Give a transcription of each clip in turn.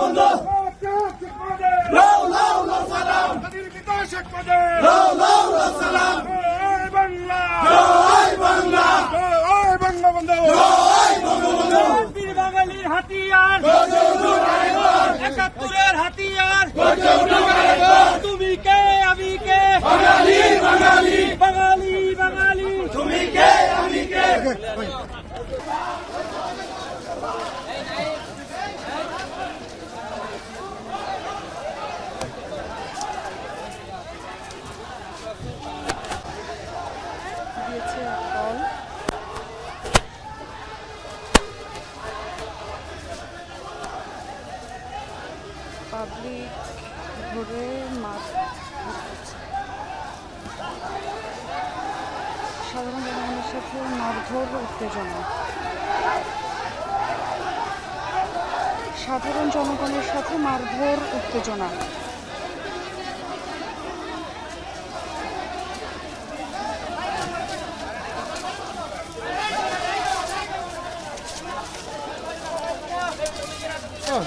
বঙ্গবন্ধু লাউ লাউ লাউ সালাম। লাউ লাউ লাউ সালাম। জয় বাংলা। জয় বঙ্গবন্ধু। বীর বাঙালির হাতিয়ার গর্জে উঠুক আরেকবার একাত্তরের হাতিয়ার। গর্জে উঠুক আরেকবার তুমি কে আমি কে? বাঙালি বাঙালি। বাঙালি বাঙালি। তুমি কে আমি কে? ধরে মাছ। সাধারণ জনগণের সাথে মারধর উত্তেজনা সাধারণ জনগণের সাথে মারধর উত্তেজনা জয়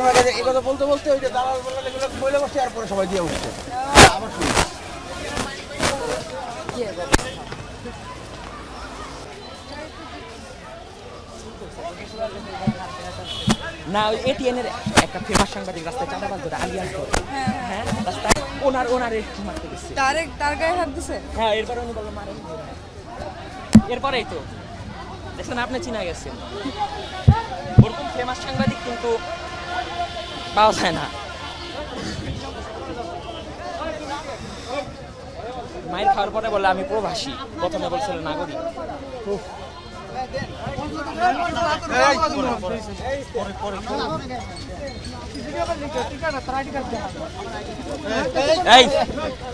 এই কথা বলতে বলতে ওই যে দালাল বললে এগুলো বলে বসছে আর পরে সবাই দিয়ে উঠছে। আবার শুনি। না ওই এটিএন এর একটা ফেমাস সাংবাদিক রাস্তায় চাঁদাবাজ ধরে আলিয়াস করে হ্যাঁ রাস্তায় ওনার ওনার একটু মারতে গেছে। তারে তার গায়ে হাত দিছে? হ্যাঁ এরপরে উনি বলল মারেন এরপরেই তো। দেখছেন আপনি চিনা গেছেন। ওরকম ফেমাস সাংবাদিক কিন্তু পাওয়া যায় না মায়ের খাওয়ার পরে বলে আমি প্রবাসী। প্রথমে বলছিল নাগরিক।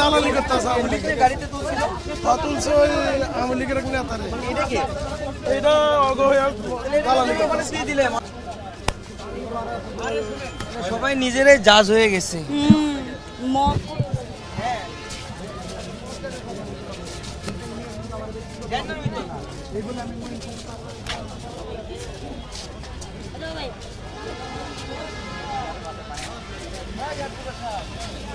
দালালি করতেছে আওয়ামী লীগের। গাড়িতে তুলছে ওই আওয়ামী লীগের এক নেতারে এটা অগহয়া দালালি করতেছে সবাই নিজেরাই জাজ হয়ে গেছে। হুম Yeah.